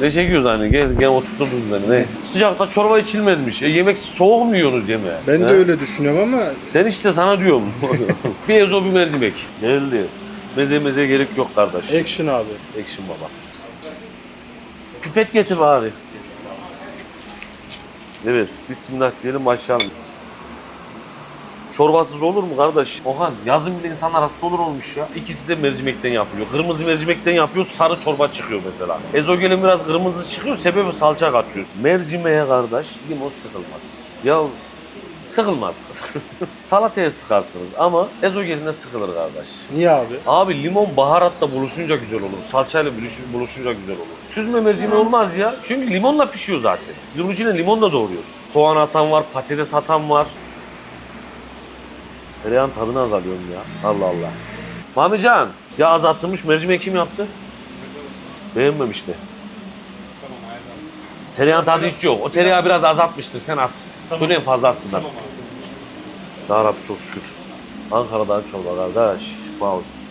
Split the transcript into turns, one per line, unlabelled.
Ne çekiyoruz hani? Gel, gel oturturdunuz beni. Ne? Sıcakta çorba içilmezmiş. E, yemek soğuk mu yiyorsunuz yemeği?
Ben de öyle düşünüyorum ama
Sen işte sana diyorum. bir ezo bir mercimek. Geldi. Meze meze gerek yok kardeş.
action abi.
Action baba. Pipet getir bari. Evet, bismillah diyelim başlayalım. Çorbasız olur mu kardeş? Okan yazın bile insanlar hasta olur olmuş ya. İkisi de mercimekten yapılıyor. Kırmızı mercimekten yapıyor, sarı çorba çıkıyor mesela. Ezogelin biraz kırmızı çıkıyor, sebebi salça katıyor. Mercimeğe kardeş limon sıkılmaz. Ya sıkılmaz. Salataya sıkarsınız ama ezogeline sıkılır kardeş.
Niye abi?
Abi limon baharatla buluşunca güzel olur. Salçayla buluş- buluşunca güzel olur. Süzme mercimeği olmaz ya. Çünkü limonla pişiyor zaten. Bunun içine limonla doğruyoruz. Soğan atan var, patates atan var. Tereyağın tadını az alıyorum ya. Allah Allah. Mamican, ya az atılmış mercimeği kim yaptı? Beğenmemişti. Tereyağın tadı hiç yok. O tereyağı biraz azaltmıştır. Sen at. Söyleyin fazla atsınlar. Ya Rabbi çok şükür. Ankara'dan çorba kardeş. Şifa olsun.